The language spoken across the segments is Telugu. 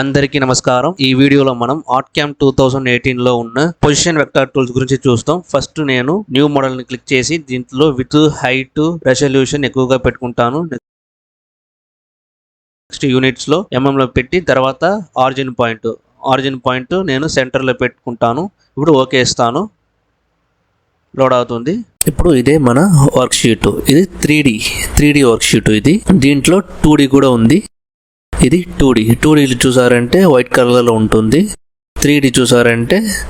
అందరికీ నమస్కారం. ఈ వీడియోలో మనం ఆర్ట్ క్యాంప్ టూ థౌసండ్ ఎయిటీన్లో ఉన్న పొజిషన్ వెక్టార్ టూల్స్ గురించి చూస్తాం. ఫస్ట్ నేను న్యూ మోడల్ని క్లిక్ చేసి దీంట్లో విత్ హైట్ రెసల్యూషన్ ఎక్కువగా పెట్టుకుంటాను. నెక్స్ట్ యూనిట్స్లో ఎంఎం లో పెట్టి తర్వాత ఆరిజిన్ పాయింట్. ఆరిజిన్ పాయింట్ నేను సెంటర్లో పెట్టుకుంటాను. ఇప్పుడు ఓకే ఇస్తాను లోడ్ అవుతుంది. ఇప్పుడు ఇదే మన వర్క్ షీట్. ఇది three D. Three D work sheet ఇది. దీంట్లో టూ డి కూడా ఉంది. ఇది టూ డి. టూ డీలు చూసారంటే వైట్ కలర్లో ఉంటుంది. త్రీ డి చూసారంటే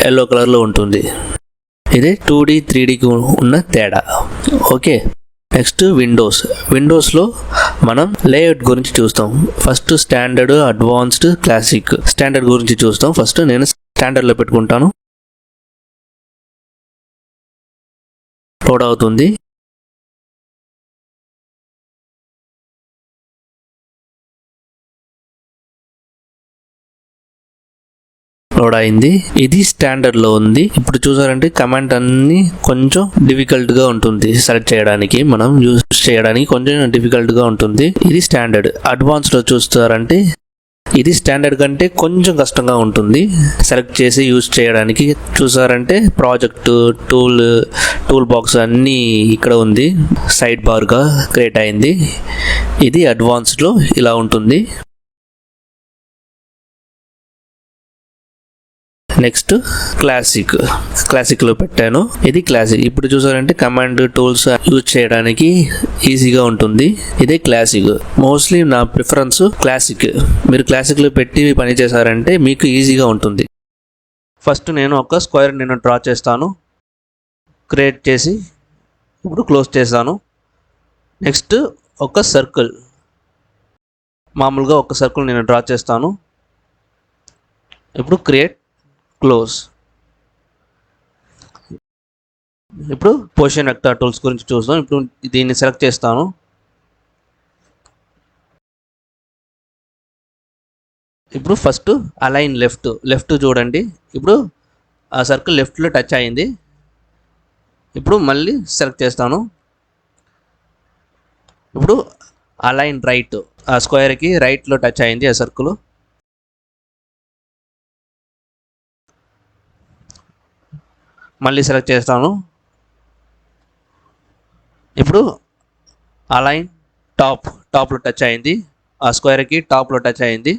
ఎల్లో కలర్లో ఉంటుంది. ఇది టూ డీ త్రీ డీకి ఉన్న తేడా. ఓకే. Next Windows. విండోస్లో మనం లేఅవుట్ గురించి చూస్తాం. First standard advanced classic. Standard గురించి చూస్తాం. ఫస్ట్ నేను స్టాండర్డ్లో పెట్టుకుంటాను. లోడ్ అవుతుంది. అయింది. ఇది స్టాండర్డ్లో ఉంది. ఇప్పుడు చూసారంటే కమాండ్ అన్ని కొంచెం డిఫికల్ట్గా ఉంటుంది. సెలెక్ట్ చేయడానికి మనం యూజ్ చేయడానికి కొంచెం డిఫికల్ట్గా ఉంటుంది. ఇది స్టాండర్డ్ అడ్వాన్స్లో చూస్తారంటే ఇది స్టాండర్డ్ కంటే కొంచెం కష్టంగా ఉంటుంది. సెలెక్ట్ చేసి యూజ్ చేయడానికి చూసారంటే ప్రాజెక్టు టూల్ టూల్ బాక్స్ అన్నీ ఇక్కడ ఉంది. సైడ్ బార్గా క్రియేట్ అయింది. ఇది అడ్వాన్స్లో ఇలా ఉంటుంది. Next classic. క్లాసిక్లో పెట్టాను. ఇది క్లాసిక్. ఇప్పుడు చూసారంటే కమాండ్ టూల్స్ యూజ్ చేయడానికి ఈజీగా ఉంటుంది. ఇదే క్లాసిక్. మోస్ట్లీ నా ప్రిఫరెన్స్ క్లాసిక్. మీరు క్లాసిక్లో పెట్టి పని చేశారంటే మీకు ఈజీగా ఉంటుంది. ఫస్ట్ నేను ఒక స్క్వేర్ నేను డ్రా చేస్తాను. క్రియేట్ చేసి ఇప్పుడు క్లోజ్ చేస్తాను. నెక్స్ట్ ఒక సర్కిల్. మామూలుగా ఒక సర్కిల్ నేను డ్రా చేస్తాను. ఇప్పుడు క్రియేట్ క్లోజ్. ఇప్పుడు పొజిషన్ వెక్టార్ టూల్స్ గురించి చూస్తాం ఇప్పుడు దీన్ని సెలెక్ట్ చేస్తాను. ఇప్పుడు ఫస్ట్ అలైన్ లెఫ్ట్. లెఫ్ట్ చూడండి. ఇప్పుడు ఆ సర్కిల్ లెఫ్ట్లో టచ్ అయింది. ఇప్పుడు మళ్ళీ సెలెక్ట్ చేస్తాను. ఇప్పుడు అలైన్ రైట్. ఆ స్క్వేర్కి రైట్లో టచ్ అయింది ఆ సర్కిల్. మళ్ళీ సెలెక్ట్ చేస్తాను. ఇప్పుడు అలైన్ టాప్ టాప్లో టచ్ అయింది. ఆ స్క్వేర్కి టాప్లో టచ్ అయింది.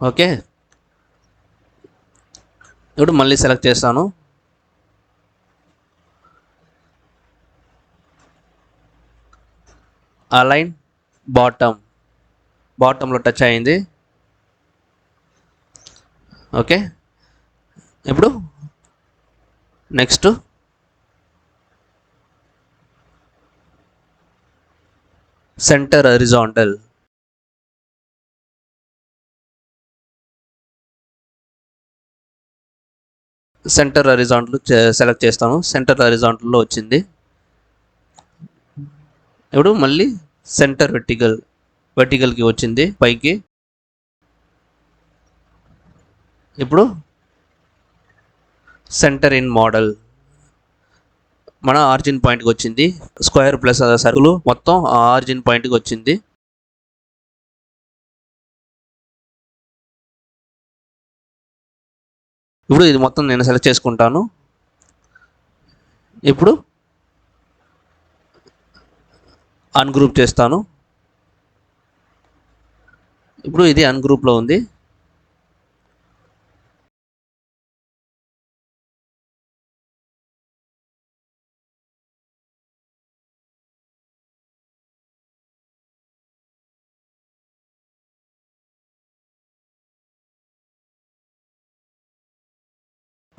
ఓకే ఇప్పుడు మళ్ళీ సెలెక్ట్ చేస్తాను. అలైన్ బాటమ్ బాటంలో టచ్ అయింది. ఓకే ఇప్పుడు next. Centre horizontal centre horizontal select చేస్తాను. సెంటర్ హరిజాంటల్లో వచ్చింది. ఇప్పుడు మళ్ళీ సెంటర్ వెర్టికల్ వెర్టికల్కి వచ్చింది పైకి. ఇప్పుడు సెంటర్ ఇన్ మోడల్ మన ఆరిజిన్ పాయింట్కి వచ్చింది. స్క్వేర్ ప్లస్ సర్కిల్ మొత్తం ఆ ఆరిజిన్ పాయింట్కి వచ్చింది. ఇప్పుడు ఇది మొత్తం నేను సెలెక్ట్ చేసుకుంటాను. ఇప్పుడు అన్గ్రూప్ చేస్తాను. ఇప్పుడు ఇది అన్గ్రూప్లో ఉంది.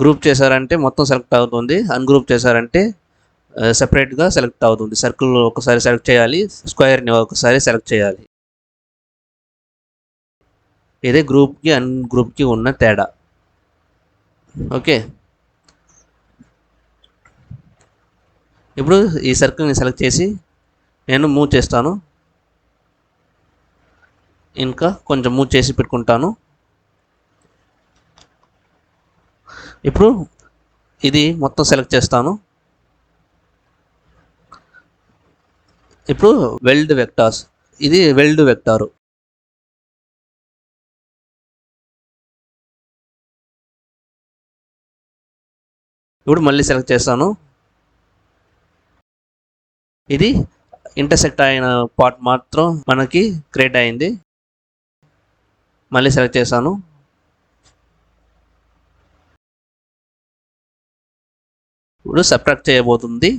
గ్రూప్ చేశారంటే మొత్తం సెలెక్ట్ అవుతుంది. అన్గ్రూప్ చేశారంటే సెపరేట్గా సెలెక్ట్ అవుతుంది. సర్కిల్ ఒకసారి సెలెక్ట్ చేయాలి స్క్వేర్ని ఒకసారి సెలెక్ట్ చేయాలి. ఇదే గ్రూప్కి అన్ గ్రూప్కి ఉన్న తేడా. ఓకే? ఇప్పుడు ఈ సర్కిల్ని సెలెక్ట్ చేసి నేను మూవ్ చేస్తాను. ఇంకా కొంచెం మూవ్ చేసి పెట్టుకుంటాను. ఇప్పుడు ఇది మొత్తం సెలెక్ట్ చేస్తాను. ఇప్పుడు వెల్డ్ వెక్టార్స్ ఇది వెల్డ్ వెక్టారు ఇప్పుడు మళ్ళీ సెలెక్ట్ చేస్తాను. ఇది ఇంటర్సెక్ట్ అయిన పార్ట్ మాత్రం మనకి క్రియేట్ అయింది. మళ్ళీ సెలెక్ట్ చేశాను ఇప్పుడు సబ్ట్రాక్ట్ చేయబోతుంది.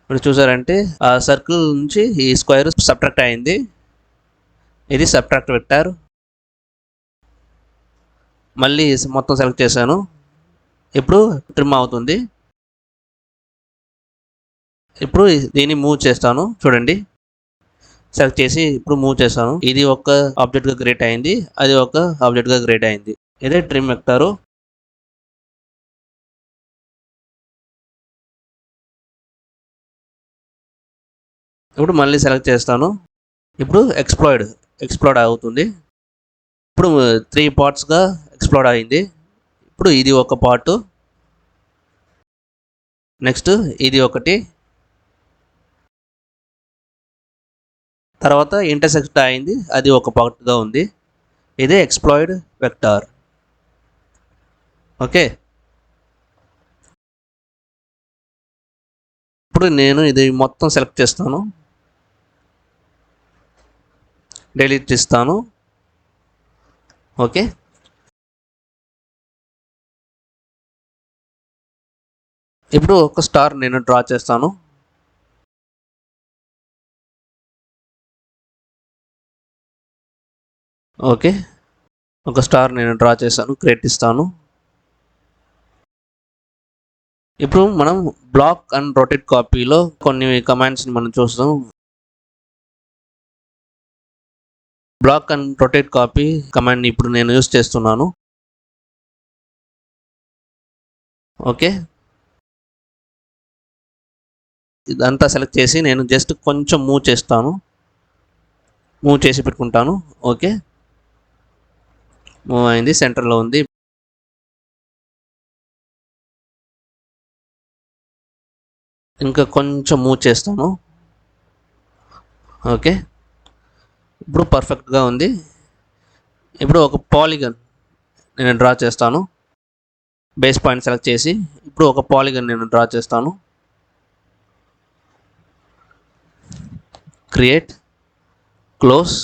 ఇప్పుడు చూసారంటే ఆ సర్కిల్ నుంచి ఈ స్క్వేర్ సబ్ట్రాక్ట్ అయింది. ఇది సబ్ట్రాక్ట్ పెట్టారు మళ్ళీ మొత్తం సెలెక్ట్ చేశాను. ఇప్పుడు ట్రిమ్ అవుతుంది. ఇప్పుడు దీన్ని మూవ్ చేస్తాను. చూడండి. సెలెక్ట్ చేసి ఇప్పుడు మూవ్ చేస్తాను. ఇది ఒక ఆబ్జెక్ట్గా గ్రేట్ అయింది. అది ఒక ఆబ్జెక్ట్గా గ్రేట్ అయింది. ఇదే ట్రిమ్ వెక్టారు ఇప్పుడు మళ్ళీ సెలెక్ట్ చేస్తాను. ఇప్పుడు ఎక్స్ప్లోయిడ్ ఎక్స్ప్లోడ్ అవుతుంది. ఇప్పుడు త్రీ పార్ట్స్గా ఎక్స్ప్లోడ్ అయింది. ఇప్పుడు ఇది ఒక పార్ట్ నెక్స్ట్ ఇది ఒకటి. తర్వాత ఇంటర్సెక్ట్ అయింది. అది ఒక పార్ట్గా ఉంది. ఇదే ఎక్స్ప్లాయిడ్ వెక్టార్ ఓకే ఇప్పుడు నేను ఇది మొత్తం సెలెక్ట్ చేస్తాను. డిలీట్ ఇస్తాను. ఓకే ఇప్పుడు ఒక స్టార్ నేను డ్రా చేస్తాను. ఓకే ఒక స్టార్ నేను డ్రా చేశాను క్రియేట్ ఇస్తాను. ఇప్పుడు మనం బ్లాక్ అండ్ రొటేట్ కాపీలో కొన్ని కమాండ్స్ని మనం చూస్తాం బ్లాక్ అండ్ రొటేట్ కాపీ కమాండ్ని ఇప్పుడు నేను యూస్ చేస్తున్నాను. ఓకే ఇదంతా సెలెక్ట్ చేసి నేను జస్ట్ కొంచెం మూవ్ చేస్తాను. మూవ్ చేసి పెట్టుకుంటాను. ఓకే మూవ్ అయింది సెంటర్లో ఉంది. ఇంకా కొంచెం మూవ్ చేస్తాను. ఓకే ఇప్పుడు పర్ఫెక్ట్గా ఉంది. ఇప్పుడు ఒక పాలిగన్ నేను డ్రా చేస్తాను. బేస్ పాయింట్ సెలెక్ట్ చేసి ఇప్పుడు ఒక పాలిగన్ నేను డ్రా చేస్తాను. క్రియేట్ క్లోజ్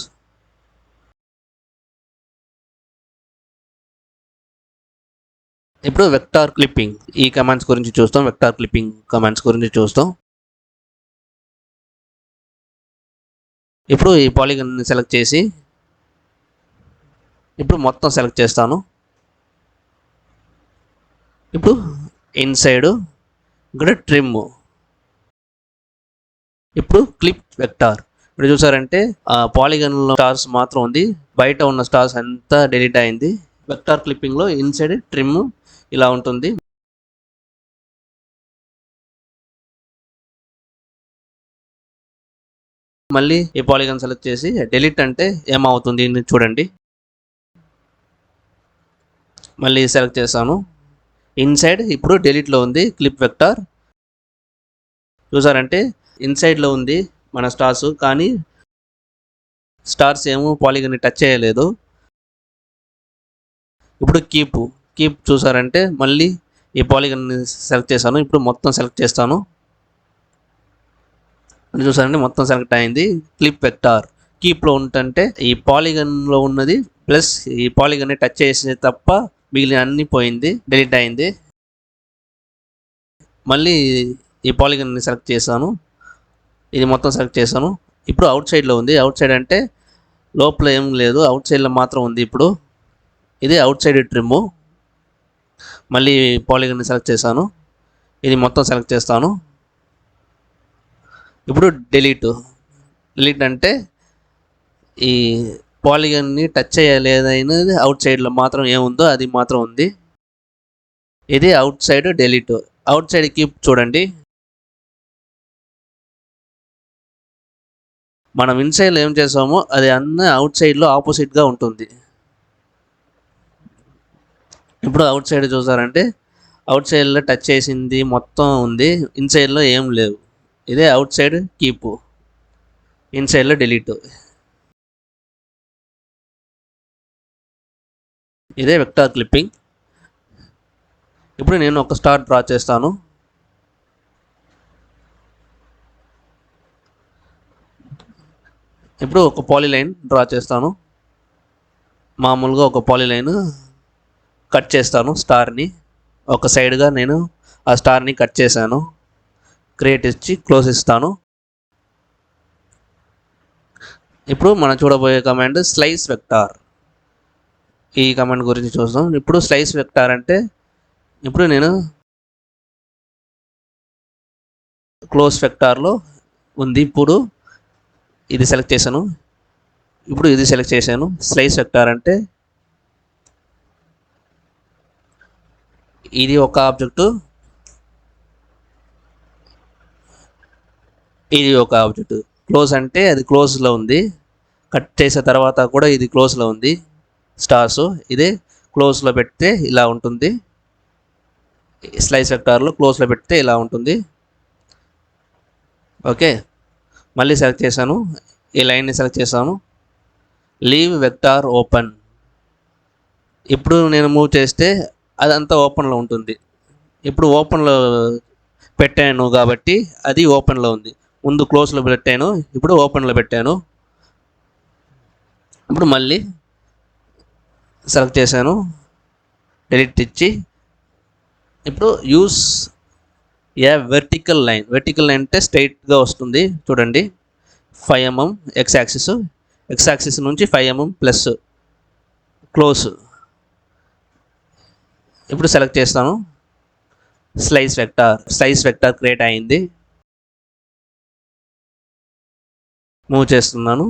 ఇప్పుడు వెక్టార్ క్లిప్పింగ్ ఈ కమాండ్స్ గురించి చూస్తాం. వెక్టార్ క్లిప్పింగ్ కమాండ్స్ గురించి చూస్తాం. ఇప్పుడు ఈ పాలిగన్ సెలెక్ట్ చేసి ఇప్పుడు మొత్తం సెలెక్ట్ చేస్తాను. ఇప్పుడు ఇన్సైడ్ ఇక్కడ ట్రిమ్. ఇప్పుడు క్లిప్ వెక్టార్. ఇప్పుడు చూసారంటే ఆ పాలిగన్లో స్టార్స్ మాత్రం ఉంది. బయట ఉన్న స్టార్స్ అంతా డిలీట్ అయింది. వెక్టార్ క్లిప్పింగ్లో ఇన్సైడ్ ట్రిమ్ ఇలా ఉంటుంది. మళ్ళీ ఈ పాలిగన్ సెలెక్ట్ చేసి డెలిట్ అంటే ఏమవుతుంది చూడండి. మళ్ళీ సెలెక్ట్ చేశాను. ఇన్సైడ్ ఇప్పుడు డెలిట్లో ఉంది క్లిప్ వెక్టార్. చూసారంటే ఇన్సైడ్లో ఉంది మన స్టార్స్ కానీ స్టార్స్ ఏమో పాలిగన్ని టచ్ చేయలేదు. ఇప్పుడు కీప్ కీప్ చూసారంటే మళ్ళీ ఈ పాలిగన్ని సెలెక్ట్ చేశాను. ఇప్పుడు మొత్తం సెలెక్ట్ చేస్తాను. చూసారంటే మొత్తం సెలెక్ట్ అయింది. క్లిప్ వెక్టార్ కీప్లో ఉంటుంటే ఈ పాలిగన్లో ఉన్నది ప్లస్ ఈ పాలిగన్ని టచ్ చేసే తప్ప మిగిలిన అన్ని పోయింది డిలీట్ అయింది. మళ్ళీ ఈ పాలిగన్ని సెలెక్ట్ చేశాను. ఇది మొత్తం సెలెక్ట్ చేశాను. ఇప్పుడు అవుట్ సైడ్లో ఉంది. అవుట్ సైడ్ అంటే లోపల ఏం లేదు. అవుట్ సైడ్లో మాత్రం ఉంది ఇప్పుడు. ఇది అవుట్ సైడ్ ట్రిమ్. మళ్ళీ పాలిగన్ని సెలెక్ట్ చేశాను. ఇది మొత్తం సెలెక్ట్ చేస్తాను. ఇప్పుడు డిలీట్ డిలీట్ అంటే ఈ పాలిగన్ని టచ్ చేయలేదనేది అవుట్ సైడ్లో మాత్రం ఏముందో అది మాత్రం ఉంది. ఇది outside delete outside keep చూడండి. మనం ఇన్సైడ్లో ఏం చేసామో అది అన్న అవుట్ సైడ్లో ఆపోజిట్గా ఉంటుంది. ఇప్పుడు అవుట్ సైడ్ చూసారంటే అవుట్ సైడ్లో టచ్ చేసింది మొత్తం ఉంది. ఇన్సైడ్లో ఏం లేవు. ఇదే అవుట్ సైడ్ కీప్. ఇన్సైడ్లో డిలీట్. ఇదే వెక్టార్ క్లిప్పింగ్. ఇప్పుడు నేను ఒక స్టార్ డ్రా చేస్తాను. ఇప్పుడు ఒక పాలిలైన్ డ్రా చేస్తాను. మామూలుగా ఒక పాలిలైన్ కట్ చేస్తాను స్టార్ని. ఒక సైడ్గా నేను ఆ స్టార్ని కట్ చేశాను. క్రియేట్ ఇచ్చి క్లోజ్ ఇస్తాను. ఇప్పుడు మనం చూడబోయే కమాండ్ స్లైస్ వెక్టార్ ఈ కమాండ్ గురించి చూద్దాం. ఇప్పుడు స్లైస్ వెక్టార్ అంటే ఇప్పుడు నేను క్లోజ్ వెక్టార్లో ఉంది. ఇప్పుడు ఇది సెలెక్ట్ చేశాను. ఇప్పుడు ఇది సెలెక్ట్ చేశాను. స్లైస్ వెక్టార్ అంటే ఇది ఒక ఆబ్జెక్టు ఇది ఒక ఆబ్జెక్ట్ క్లోజ్ అంటే అది క్లోజ్లో ఉంది. కట్ చేసిన తర్వాత కూడా ఇది క్లోజ్లో ఉంది. స్టార్స్ ఇది క్లోజ్లో పెడితే ఇలా ఉంటుంది. స్లైస్ వెక్టార్లో క్లోజ్లో పెడితే ఇలా ఉంటుంది. ఓకే మళ్ళీ సెలెక్ట్ చేశాను. ఈ లైన్ని సెలెక్ట్ చేశాను. లీవ్ వెక్టార్ ఓపెన్ ఇప్పుడు నేను మూవ్ చేస్తే అదంతా ఓపెన్లో ఉంటుంది. ఇప్పుడు ఓపెన్లో పెట్టాను కాబట్టి అది ఓపెన్లో ఉంది. ముందు క్లోజ్లో పెట్టాను ఇప్పుడు ఓపెన్లో పెట్టాను. ఇప్పుడు మళ్ళీ సెలెక్ట్ చేశాను డెలిట్ ఇచ్చి ఇప్పుడు use a vertical line vertical line అంటే స్ట్రైట్గా వస్తుంది చూడండి. Five mm X axis X axis నుంచి ఫైవ్ ఎంఎం ప్లస్ క్లోజ్ ఇప్పుడు సెలెక్ట్ చేస్తాను. Slice vector slice vector create అయింది. మూవ్ చేస్తున్నాను.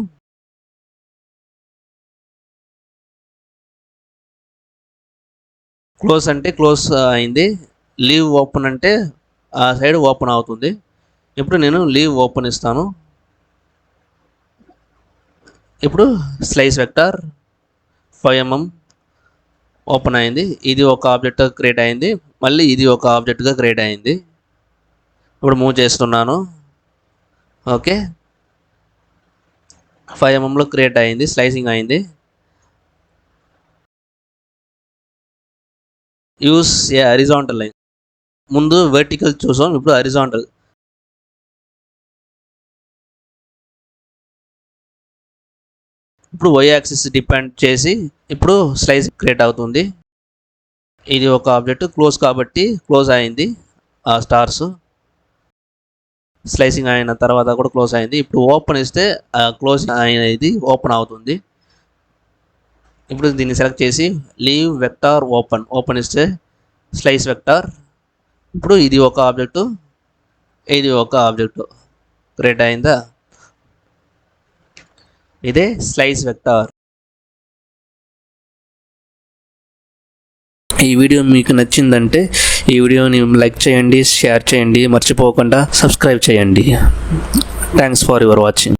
క్లోజ్ అంటే క్లోజ్ అయింది. లీవ్ ఓపెన్ అంటే ఆ సైడ్ ఓపెన్ అవుతుంది. ఇప్పుడు నేను లీవ్ ఓపెన్ ఇస్తాను. ఇప్పుడు slice vector five mm open అయింది. ఇది ఒక ఆబ్జెక్ట్ క్రియేట్ అయింది. మళ్ళీ ఇది ఒక ఆబ్జెక్ట్గా క్రియేట్ అయింది. ఇప్పుడు మూవ్ చేస్తున్నాను. ఓకే. ఫైవ్ ఎంఎంలో క్రియేట్ అయింది స్లైసింగ్ అయింది. యూస్ ఏ హరిజాంటల్ లైన్ ముందు వర్టికల్ చూసాం ఇప్పుడు హరిజాంటల్ ఇప్పుడు వై యాక్సిస్ డిపెండ్ చేసి ఇప్పుడు స్లైస్ క్రియేట్ అవుతుంది. ఇది ఒక ఆబ్జెక్ట్ క్లోజ్ కాబట్టి క్లోజ్ అయింది ఆ స్టార్స్ స్లైసింగ్ అయిన తర్వాత కూడా క్లోజ్ అయింది. ఇప్పుడు ఓపెన్ ఇస్తే క్లోజ్ అయినది ఓపెన్ అవుతుంది. ఇప్పుడు దీన్ని సెలెక్ట్ చేసి లీవ్ వెక్టార్ ఓపెన్. ఓపెన్ ఇస్తే స్లైస్ వెక్టార్. ఇప్పుడు ఇది ఒక ఆబ్జెక్టు ఇది ఒక ఆబ్జెక్టు. క్రియేట్ అయిందా? ఇదే స్లైస్ వెక్టార్. ఈ వీడియో మీకు నచ్చిందంటే ఈ వీడియోని లైక్ చేయండి షేర్ చేయండి మర్చిపోకుండా సబ్స్క్రైబ్ చేయండి. Thanks for your watching